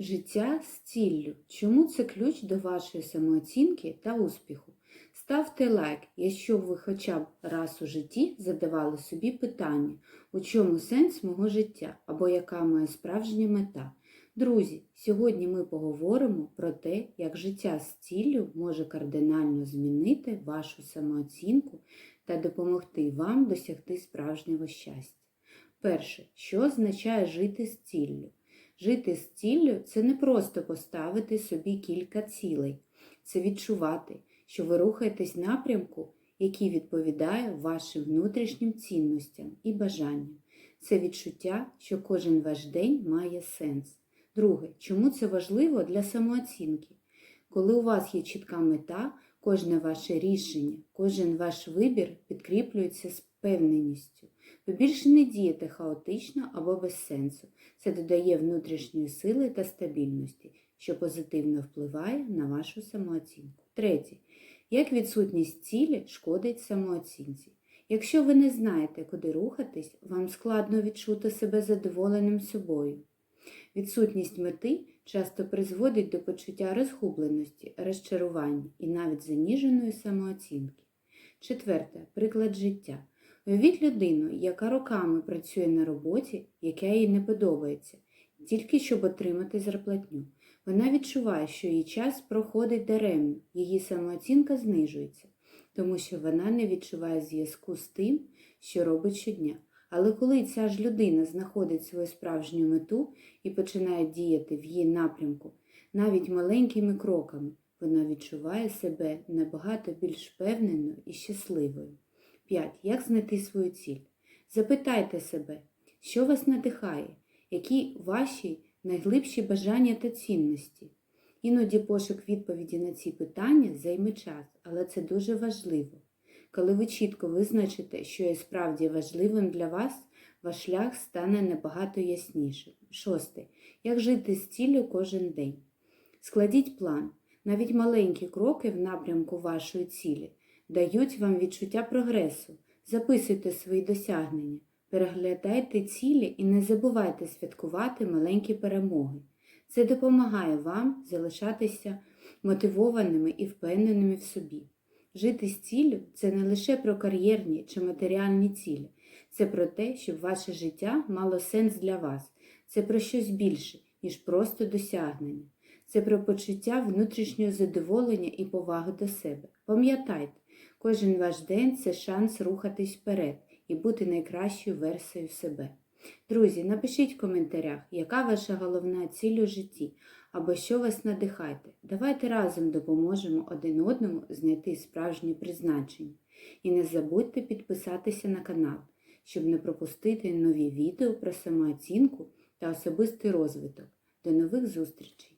Життя з ціллю. Чому це ключ до вашої самооцінки та успіху? Ставте лайк, якщо ви хоча б раз у житті задавали собі питання, у чому сенс мого життя або яка моя справжня мета. Друзі, сьогодні ми поговоримо про те, як життя з ціллю може кардинально змінити вашу самооцінку та допомогти вам досягти справжнього щастя. Перше, що означає жити з ціллю? Жити з ціллю це не просто поставити собі кілька цілей, це відчувати, що ви рухаєтесь напрямку, який відповідає вашим внутрішнім цінностям і бажанням. Це відчуття, що кожен ваш день має сенс. Друге, чому це важливо для самооцінки? Коли у вас є чітка мета, кожне ваше рішення, кожен ваш вибір підкріплюється з певненістю. Ви більше не дієте хаотично або без сенсу. Це додає внутрішньої сили та стабільності, що позитивно впливає на вашу самооцінку. Третє. Як відсутність цілі шкодить самооцінці? Якщо ви не знаєте, куди рухатись, вам складно відчути себе задоволеним собою. Відсутність мети часто призводить до почуття розгубленості, розчарування і навіть заніженої самооцінки. Четверте приклад життя. Уявіть людину, яка роками працює на роботі, яка їй не подобається, тільки щоб отримати зарплатню. Вона відчуває, що її час проходить даремно, її самооцінка знижується, тому що вона не відчуває зв'язку з тим, що робить щодня. Але коли ця ж людина знаходить свою справжню мету і починає діяти в її напрямку, навіть маленькими кроками, вона відчуває себе набагато більш впевненою і щасливою. 5. Як знайти свою ціль? Запитайте себе, що вас надихає, які ваші найглибші бажання та цінності. Іноді пошук відповіді на ці питання займе час, але це дуже важливо. Коли ви чітко визначите, що є справді важливим для вас, ваш шлях стане набагато яснішим. Шосте. Як жити з ціллю кожен день? Складіть план. Навіть маленькі кроки в напрямку вашої цілі дають вам відчуття прогресу. Записуйте свої досягнення, переглядайте цілі і не забувайте святкувати маленькі перемоги. Це допомагає вам залишатися мотивованими і впевненими в собі. Жити з ціллю це не лише про кар'єрні чи матеріальні цілі, це про те, щоб ваше життя мало сенс для вас, це про щось більше, ніж просто досягнення. Це про почуття внутрішнього задоволення і поваги до себе. Пам'ятайте, кожен ваш день це шанс рухатись вперед і бути найкращою версією себе. Друзі, напишіть в коментарях, яка ваша головна ціль у житті або що вас надихає. Давайте разом допоможемо один одному знайти справжнє призначення. І не забудьте підписатися на канал, щоб не пропустити нові відео про самооцінку та особистий розвиток. До нових зустрічей!